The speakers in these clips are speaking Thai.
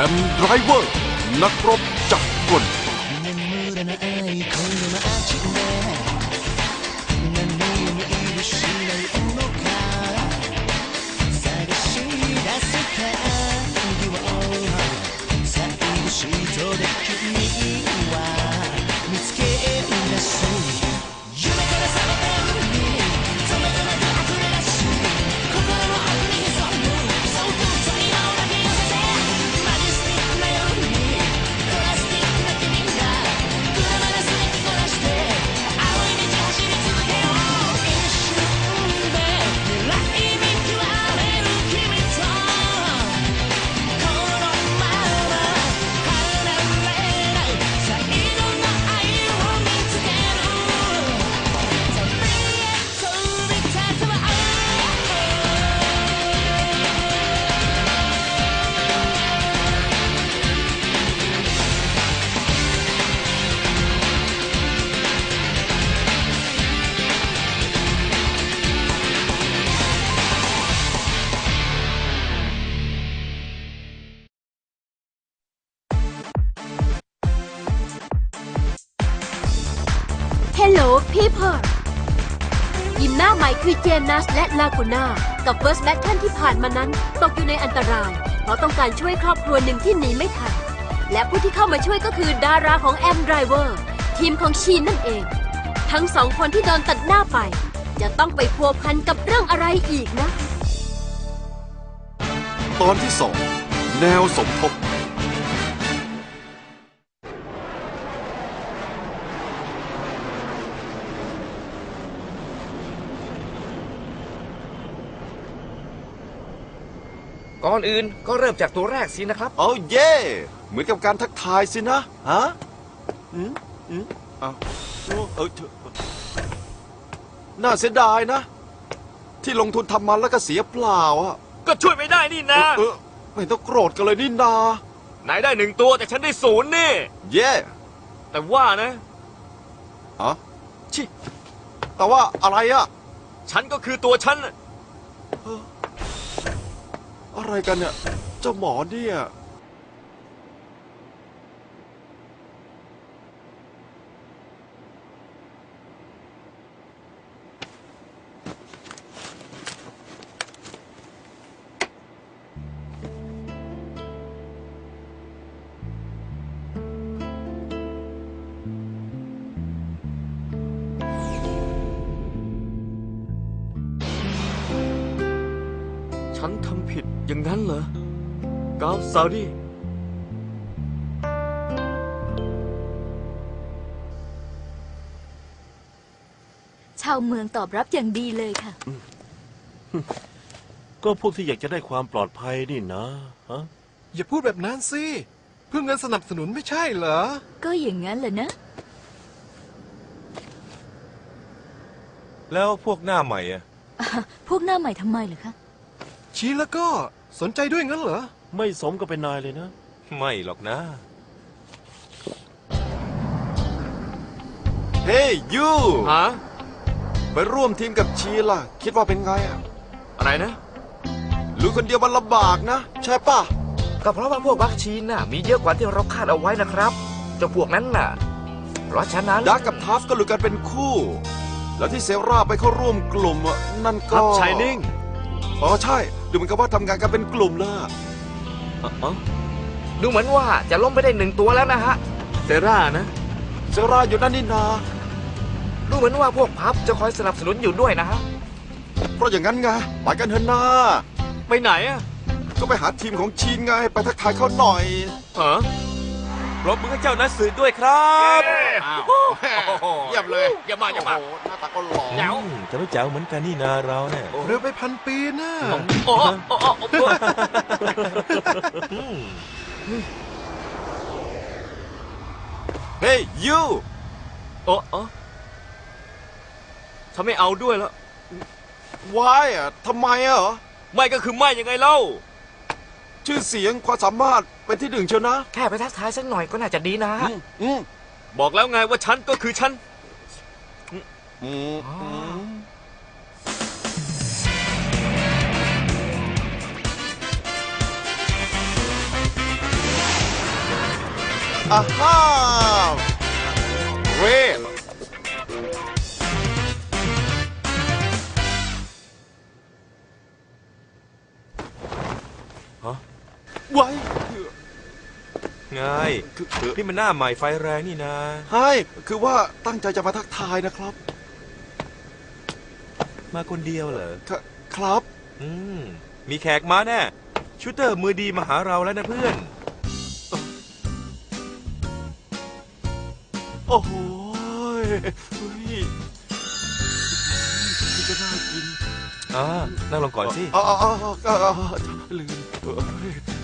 แอมไดรเวอร์ นักรบจักรกล ฮ e l l o people ทีมหน้าใหม่คือเจมนัสและลากูน่ากับ First Battle ที่ผ่านมานั้น ตกอยู่ในอันตราย เพราะต้องการช่วยครอบครัวหนึ่งที่หนีไม่ทัน และผู้ที่เข้ามาช่วยก็คือดาราของแอมไดรเวอร์ทีมของชีนนั่นเอง ทั้งสองคนที่โดนตัดหน้าไป จะต้องไปพัวพันกับเรื่องอะไรอีกนะ ตอนที่สองแนวสมทบ ก่อนอื่นก็เริ่มจากตัวแรกสินะครับเอาเย่เหมือนกับการทักทายสินะ ฮะอืมอืมเอาโอ้เออเธอน่าเสียดายนะ ที่ลงทุนทำมันแล้วก็เสียเปล่าอะก็ช่วยไม่ได้นี่นะเออไม่ต้องโกรธกันเลยนี่นาไหนได้หนึ่งตัวแต่ฉันได้ศูนย์นี่ เย่แต่ว่านะ ฮะชิ แต่ว่าอะไรอะฉันก็คือตัวฉันน่ะอ อะไรกันเนี่ย เจ้าหมอเนี่ย ผิดอย่างนั้นเหรอกาวซาดีชาวเมืองตอบรับอย่างดีเลยค่ะ ก็พวกที่อยากจะได้ความปลอดภัยนี่นะฮะอย่าพูดแบบนั้นสิ เพื่อเงินสนับสนุนไม่ใช่เหรอ ก็อย่างนั้นแหละนะ แล้วพวกหน้าใหม่อะ พวกหน้าใหม่ทำไมเหรอคะ ชี้แล้วก็สนใจด้วยงั้นเหรอ ไม่สมกับเป็นนายเลยนะ ไม่หรอกนะ เฮ้ยยูฮะ ไปร่วมทีมกับชีล่ะ คิดว่าเป็นไงอะอะไรนะลูกคนเดียวมันลำบากนะ ใช่ปะก็เพราะว่าพวกวัคซีนน่ะมีเยอะกว่าที่เราคาดเอาไว้นะครับเจ้าพวกนั้นน่ะ เพราะฉะนั้นดักกับทัฟก็หลุดกันเป็นคู่ แล้วที่เซราไปเข้าร่วมกลุ่มอะนั่นคก็รับชายนิ่งอ๋อใช่ ดูเหมือนกับว่าทำงานกันเป็นกลุ่มเลยอะดูเหมือนว่าจะล้มไปได้หนึ่งตัวแล้วนะฮะ เซร่านะ เซราอยู่นั่นนี่นา ดูเหมือนว่าพวกพับจะคอยสนับสนุนอยู่ด้วยนะฮะ เพราะอย่างนั้นไงไปกันเถอะนาไปไหนอะก็ไปหาทีมของชีนไงไปทักทายเขาหน่อยฮะ ปรบมือให้เจ้านักสืบด้วยครับเยี่ยมเลยอย่ามาอย่ามาหน้าตาก็หล่อแจ๋วอืมจะไม่แจ๋วเหมือนกันนี่นาเราเนี่ย เรือไปพันปีน่ะโอ้โอ้โอ้โอ้โอ้อืมเฮ้ยยูโอ้โอ้ฉันไม่เอาด้วยแล้ววายอะทำไมอะเหรอไม่ก็คือไม่ยังไงเล่า ชื่อเสียงความสามารถเป็นที่หนึ่งเชียวนะ แค่ไปทักทายสักหน่อยก็น่าจะดีนะฮะอืมอืมบอกแล้วไงว่าฉันก็คือฉัน อืมอืมอ่าฮ่าเรด คือคือนี่มันหน้าใหม่ไฟแรงนี่นะให้คือว่าตั้งใจจะมาทักทายนะครับ มาคนเดียวเหรอ คครับ อืม มีแขกมาแน่ชูเตอร์มือดีมาหาเราแล้วนะเพื่อน โอ้โหยเฮ้ยนี่ก็น่ากินอ่านั่งลงก่อนสิอ๋ออ๋ออ๋ออ๋ออ๋อลืม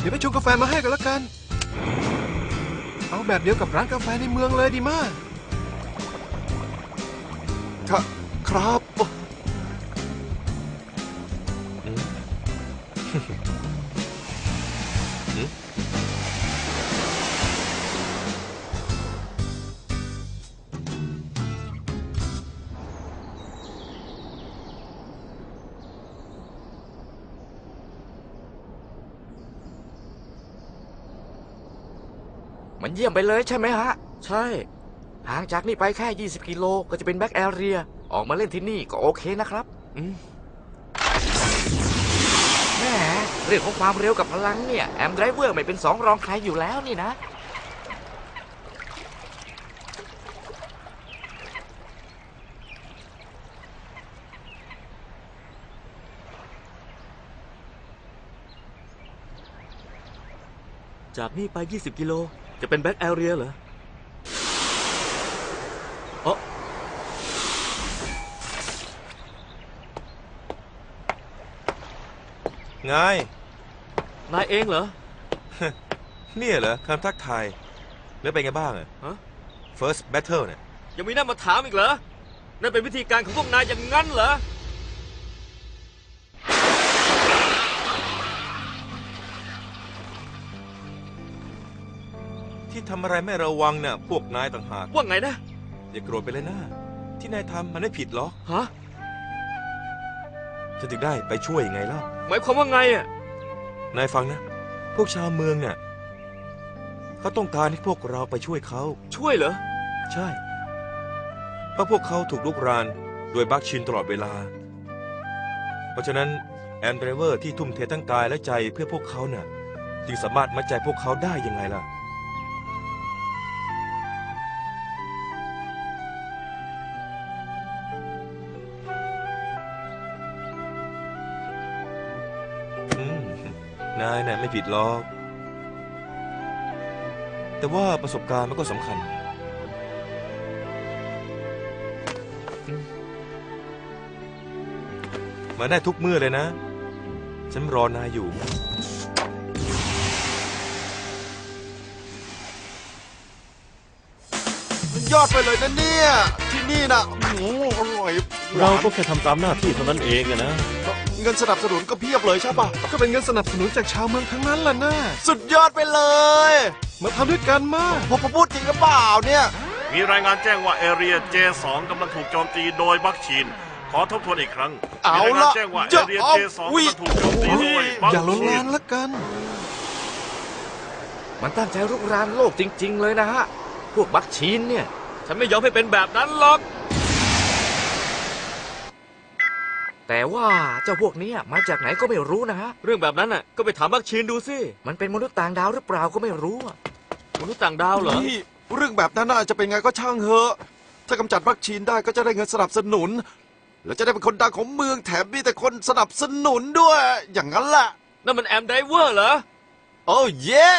เดี๋ยวไปชงกาแฟมาให้กันละกัน เอาแบบเดียวกับร้านกาแฟในเมืองเลยดีมาก ครับ ยี่ยมไปเลยใช่ไหมฮะ ใช่ ห่างจากนี่ไปแค่ 20 กิโลก็จะเป็นแบ็กแอเรีย ออกมาเล่นที่นี่ก็โอเคนะครับ อืมแหมเรื่องของความเร็วกับพลังเนี่ย แอมไดรเวอร์ไม่เป็นสองรองใครอยู่แล้วนี่นะ จากนี่ไป 20 กิโล จะเป็นแบ็กแอเรียเหรอไง นายเองเหรอ เนี่ยเหรอคำทักทายแล้วเป็นไงบ้างอะ ฮะ first battle เนี่ยยังมีหน้ามาถามอีกเหรอ นั่นเป็นวิธีการของพวกนายอย่างนั้นเหรอ ที่ทำอะไรไม่ระวังเนี่ยพวกนายต่างหาก ว่าไงนะ อย่าโกรธไปเลยนะ ที่นายทำมันไม่ผิดหรอกฮะ ฉันถึงได้ไปช่วยยังไงเล่า หมายความว่าไงอะ นายฟังนะ พวกชาวเมืองเนี่ยเขาต้องการให้พวกเราไปช่วยเขา ช่วยเหรอ ใช่ เพราะพวกเขาถูกลุกรานโดยบักชินตลอดเวลา เพราะฉะนั้นแอนเดรเวอร์ที่ทุ่มเททั้งกายและใจเพื่อพวกเขาน่ะจึงสามารถมัดใจพวกเขาได้ยังไงล่ะ นายน่ะไม่ผิดหรอก แต่ว่าประสบการณ์มันก็สำคัญ มาได้ทุกเมื่อเลยนะ ฉันรอนายอยู่ มันยอดไปเลยนะเนี่ย ที่นี่นะโอ้โหอร่อยหเราวานก็แค่ทำตามหน้าที่เท่านั้นเองอะนะ เงินสนับสนุนก็เพียบเลยใช่ปะก็เป็นเงินสนับสนุนจากชาวเมืองทั้งนั้นล่ะนะสุดยอดไปเลยมาทำด้วยกันมาผมผมพูดจริงหรือเปล่าเนี่ยมีรายงานแจ้งว่าเอเรีย J2 กำลังถูกโจมตีโดยบักชินขอทบทวนอีกครั้งเอามีรายงานละแจ้งว่าเอจะเรียเอา J2 วิกำลังถูกโจมตีโดยบักอย่าล้นชิลานนละกัน มันตั้งใจรุกรานโลกจริง ๆ เลยนะฮะ พวกบักชีนเนี่ย ฉันไม่ยอมให้เป็นแบบนั้นหรอก แต่ว่าเจ้าพวกเนี้ยมาจากไหนก็ไม่รู้นะฮะ เรื่องแบบนั้นน่ะก็ไปถามบักชีนดูสิ มันเป็นมนุษย์ต่างดาวหรือเปล่าก็ไม่รู้อะมนุษย์ต่างดาวเหรอ นี่เรื่องแบบนั้นน่าจะเป็นไงก็ช่างเหอะ ถ้ากำจัดวัคชีนได้ก็จะได้เงินสนับสนุน แล้วจะได้เป็นคนดังของเมืองแถมมีแต่คนสนับสนุนด้วย อย่างนั้นแหละ นั่นมันแอมไดเวอร์เหรอ โอ้เย่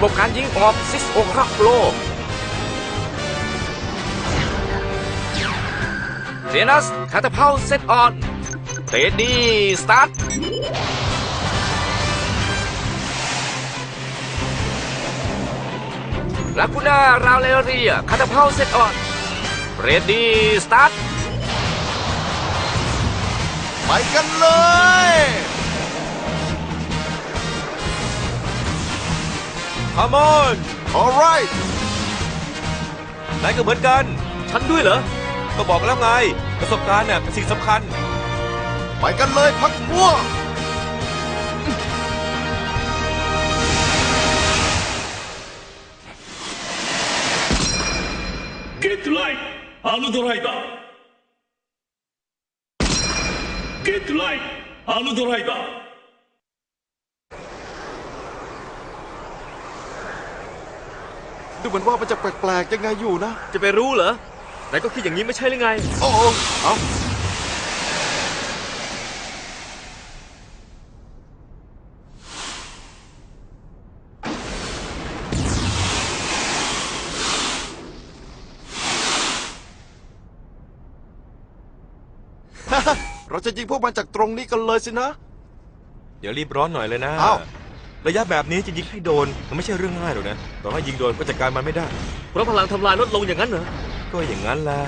ระบบการยิงออกซิสโอครโลเทนัสคาตาเพาเซตออนเตดี้สตาร์ทลากูน่าราเลเรียคาตาเพาเซตออนเรดดี้สตาร์ทไปกันเลย Come on All right นายก็เหมือนกัน ฉันด้วยเหรอ ก็บอกแล้วไง ประสบการณ์เนี่ยเป็นสิ่งสำคัญ ไปกันเลยพักม่วงゲットライトアムドライバーゲットライトアムドライバー ดูเหมือนว่ามันจะแปลกๆยังไงอยู่นะ จะไปรู้เหรอนายก็คิดอย่างนี้ไม่ใช่หรือไง โอ้โหเอาเราจะยิงพวกมันจากตรงนี้กันเลยสินะ เดี๋ยวรีบร้อนหน่อยเลยนะอ้าว ระยะแบบนี้จะยิงให้โดนมันไม่ใช่เรื่องง่ายหรอกนะต่อให้ยิงโดนก็จัดการมันไม่ได้ เพราะพลังทำลายลดลงอย่างนั้นเหรอ ก็อย่างนั้นแหละ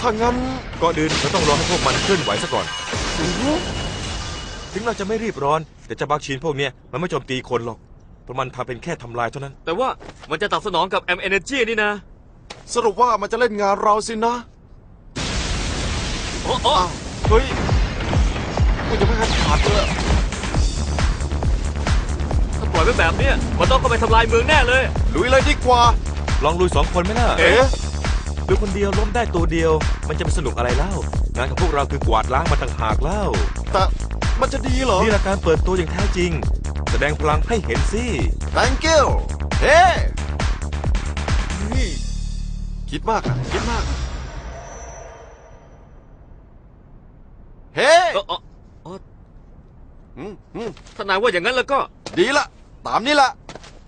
ถ้างั้นก่อนอื่นเราต้องรอให้พวกมันเคลื่อนไหวซะก่อน ถึงเราจะไม่รีบร้อนแต่เจะบักชีนพวกเนี้ยมันไม่โจมตีคนหรอกเพราะมันทำเป็นแค่ทำลายเท่านั้น แต่ว่ามันจะตอบสนองกับแอมเอเนจีนี่นะสรุปว่ามันจะเล่นงานเราสินะ โอ้โอ้อ้าวเฮ้ยมันยังไม่ทันขาดเลยถ้าป ล่อยไว้แบบเนี้ยมันต้องเข้าไปทำลายเมืองแน่เลย ลุยเลยดีกว่า ลองลุยสองคนไหมล่ะเอ๊ะดูคนเดียวล้มได้ตัวเดียว มันจะไปสนุกอะไรเล่างานของพวกเราคือกวาดล้างมันต่างหากเล่าแต่มันจะดีเหรอ นี่แหละการเปิดตัวอย่างแท้จริง แสดงพลังให้เห็นสิ thank you เฮ้นี่คิดมากอะคิดมาก เฮ้เออเออเอออืมอืมถ้านายว่าอย่างนั้นแล้วก็ ดีละ ตามนี้ละ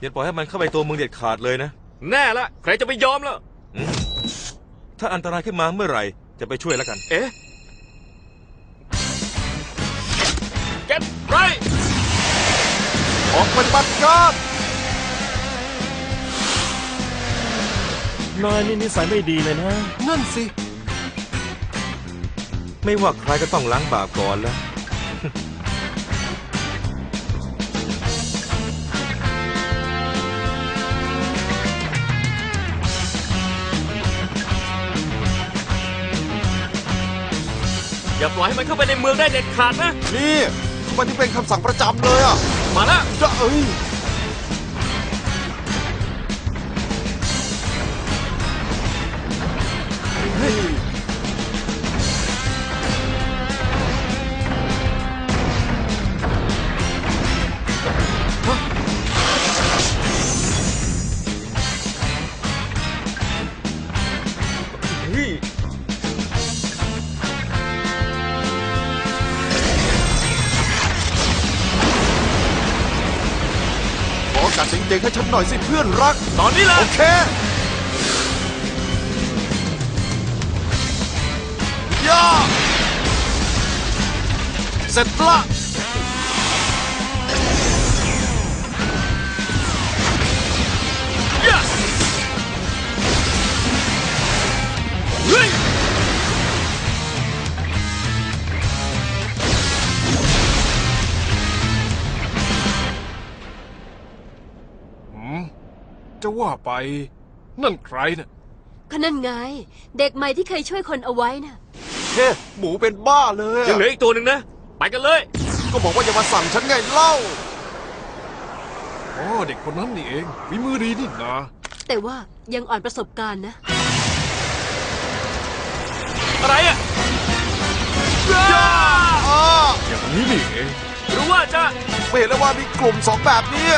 อย่าปล่อยให้มันเข้าไปตัวเมืองเด็ดขาดเลยนะ แน่ละใครจะไปยอมล่ะอืมถ้าอันตรายขึ้นมาเมื่อไหร่ จะไปช่วยแล้วกัน เอ๊ะ get right ออกปฏิบัติการนายนี่นิสัยไม่ดีเลยนะ นั่นสิ ไม่ว่าใครก็ต้องล้างบาปก่อนแล้ว อย่าปล่อยให้มันเข้าไปในเมืองได้เด็ดขาดนะ นี่มันที่เป็นคำสั่งประจำเลยอะ มาละจะเอ้ย นหน่อยสิเพื่อนรัก ตอนนี้แหละโอเค ย่า เสร็จละ ว่าไป นั่นใครน่ะก็นั่นไง เด็กใหม่ที่เคยช่วยคนเอาไว้น่ะเฮ้หมูเป็นบ้าเลยยังเหลือะออีกตัวหนึ่งนะ ไปกันเลย ก็บอกว่าอย่ามาสั่งฉันไงเล่าอ๋อเด็กคนนั้นนี่เองมีมือดีนี่นาแต่ว่ายังอ่อนประสบการณ์นะ อะไรอะอ้าอย่างนี้นี่เองหรือว่าจะไม่เห็นแล้วว่ามีกลุ่มสองแบบนี้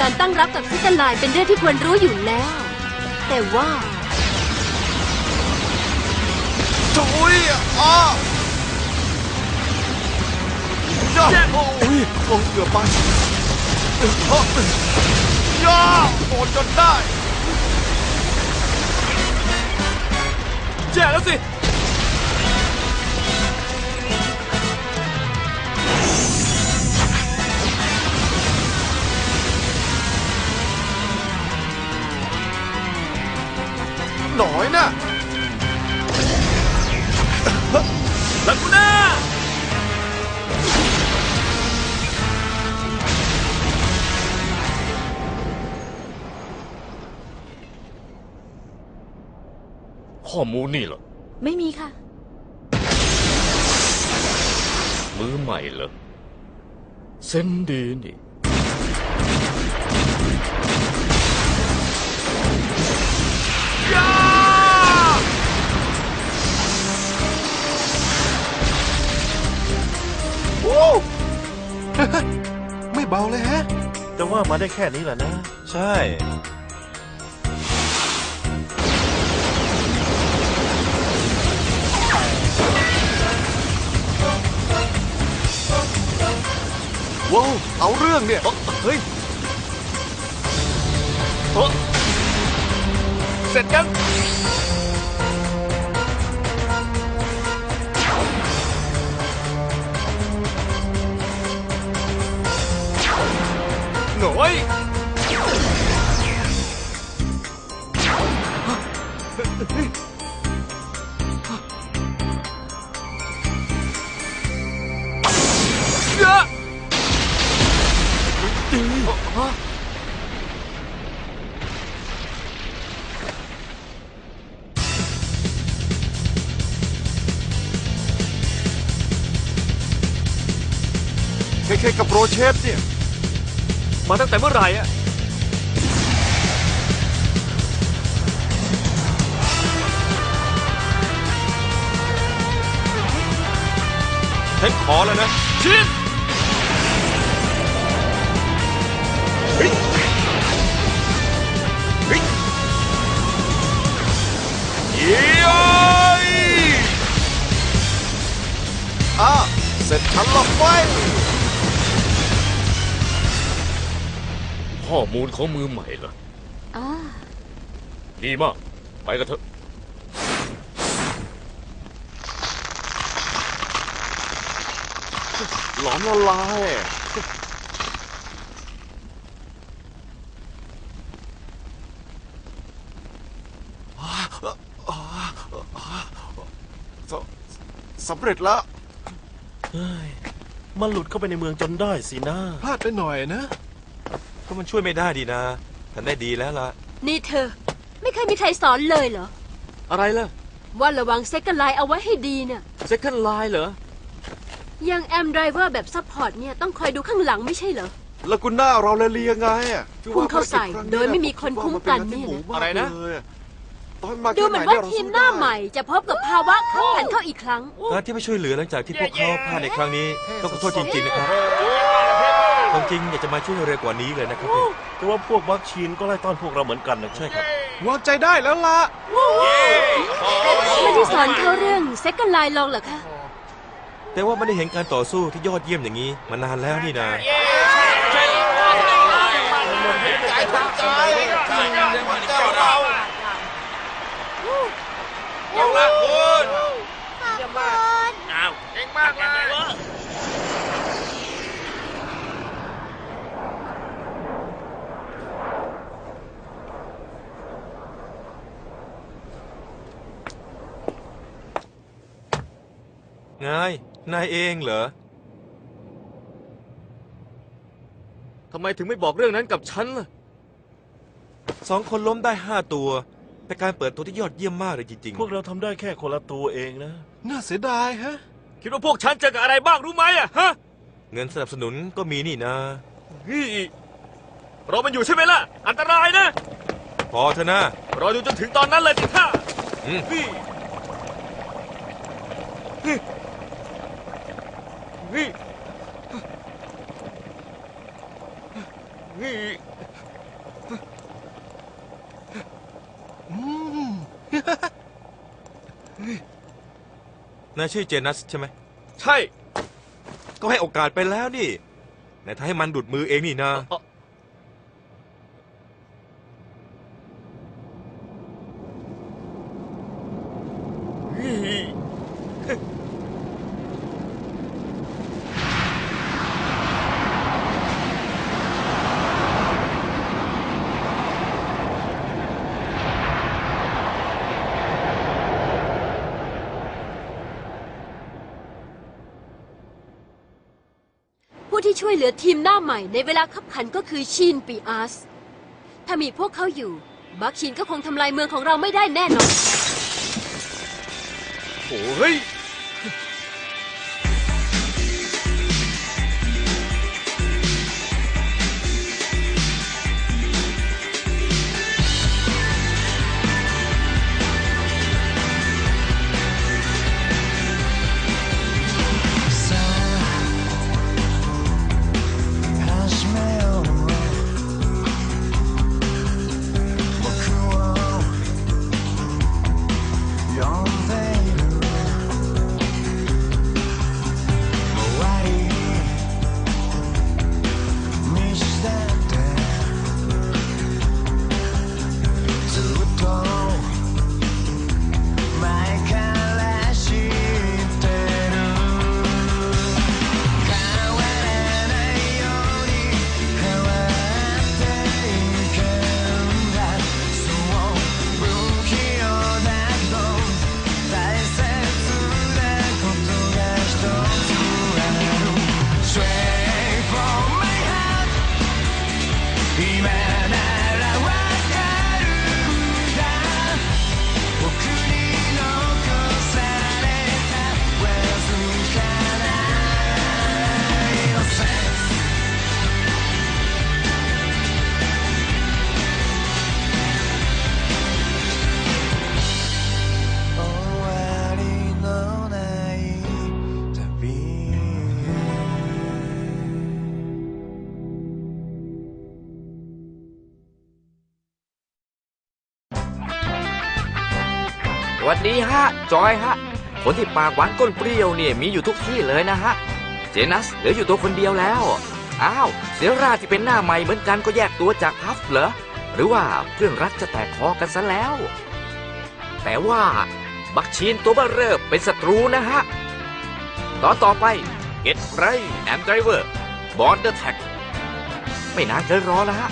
การตั้งรับกับคริสตัลไลน์เป็นเรื่องที่ควรรู้อยู่แล้ว แต่ว่าถุยอ้าย่าโอ้ยโอ้เกือบไปย่าโดนจนได้แย่แล้วสิ หน่อยนะลากูน่าข้อมูลนี่เหรอ ไม่มีค่ะ มือใหม่เหรอ เซนดีนี่ ไม่เบาเลยฮะ แต่ว่ามาได้แค่นี้แหละนะ ใช่ ว้าว เอาเรื่องเนี่ยเฮ้ย โอ๊ะ เคกับโรเชฟเนี่ย มาตั้งแต่เมื่อไหร่อะฉันขอแล้วนะ ชินเย้ยอะเสร็จฉันและไฟ ข้อมูลของมือใหม่เหรออ่าดีมาก ไปกันเถอะ หลอมละลายสสำเร็จแล้ว เฮ้ยมันหลุดเข้าไปในเมืองจนได้สินะ พลาดไปหน่อยนะ ก็มันช่วยไม่ได้ดีนะทำได้ดีแล้วล่ะ นี่เธอ ไม่เคยมีใครสอนเลยเหรอ อะไรล่ะ ว่าระวังเซ็กไลน์เอาไว้ให้ดีเนี่ยเซคันด์ไลน์เหรอ อย่างแอมไดรเวอร์แบบซัพพอร์ตเนี่ยต้องคอยดูข้างหลังไม่ใช่เหรอ แล้วกุน่าเราเลยเลียงไงอะพุ่งเข้าใส่โดยไม่มีคนคุ้มกันเนี่ยนะ อะไรนะ ตอนมาดูเหมือนว่าทีมหน้าใหม่จะพบกับภาวะขับขันเข้าอีกครั้งการที่ไม่ช่วยเหลือหลังจากที่พวกเขาพลาดในครั้งนี้ต้องขอโทษจริงๆนะครับ ความจริงอยากจะมาช่วยเร็วกว่านี้เลยนะครับพี่แต่ว่าพวกบัคชีนก็ไล่ต้อนพวกเราเหมือนกันนะใช่ครับวางใจได้แล้วล่ะไม่ได้สอนเขาเรื่องเซ็กไลน์ลองเหรอคะ แต่ว่าไม่ได้เห็นการต่อสู้ที่ยอดเยี่ยมอย่างนี้มานานแล้วนี่นะอ้าวเก่งมากเลย ไง นายเองเหรอ ทำไมถึงไม่บอกเรื่องนั้นกับฉันล่ะ สองคนล้มได้ห้าตัวเป็นการเปิดตัวที่ยอดเยี่ยมมากเลยจริงพวกเราทำได้แค่คนละตัวเองนะ น่าเสียดายฮะ คิดว่าพวกฉันเจอกับอะไรบ้างรู้ไหมอะฮะๆ เงินสนับสนุนก็มีนี่นะ เฮ้ยรอมันอยู่ใช่ไหมล่ะ อันตรายนะ พอเถอะนะ รออยู่จนถึงตอนนั้นเลยสิท่าอืมเฮ้ยเฮ้ยเฮ้ยเฮ้ย อืม นายชื่อเจนัสใช่ไหม ใช่ ก็ให้โอกาสไปแล้วนี่นายทำให้มันดุดมือเองนี่นะ เอ่อ ที่ช่วยเหลือทีมหน้าใหม่ในเวลาขับขันก็คือชินปีอาส ถ้ามีพวกเขาอยู่ บักชินก็คงทำลายเมืองของเราไม่ได้แน่นอน โอ้ย วัสดีฮะ จอยฮะ คนที่ปากหวานก้นเปรี้ยวเนี่ยมีอยู่ทุกที่เลยนะฮะ เจนัสเหลืออยู่ตัวคนเดียวแล้ว อ้าว เสียราที่เป็นหน้าใหม่เหมือนกันก็แยกตัวจากพัฟเหรอ หรือว่าเพื่อนรักจะแตกคอกันซะแล้ว แต่ว่า บักชีนตัวเบ้อเริ่มเป็นศัตรูนะฮะ ตอนต่อไป Get Right and Driver Border Tag ไม่นานเกินรอแล้วฮะ